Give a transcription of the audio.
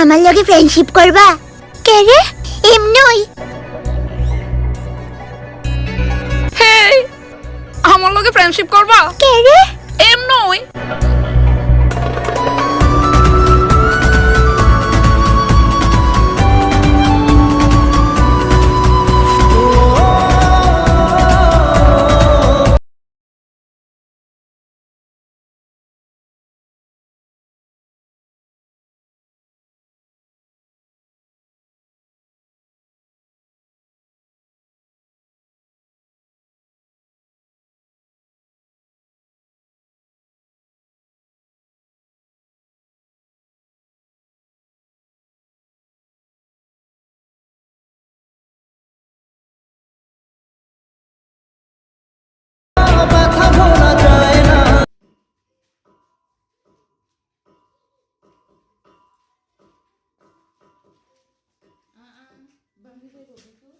আমার লগে ফ্রেন্ডশিপ করবা? কে রে? এমনই। আমার লগে ফ্রেন্ডশিপ করবা? কে রে? ভিজে দেবো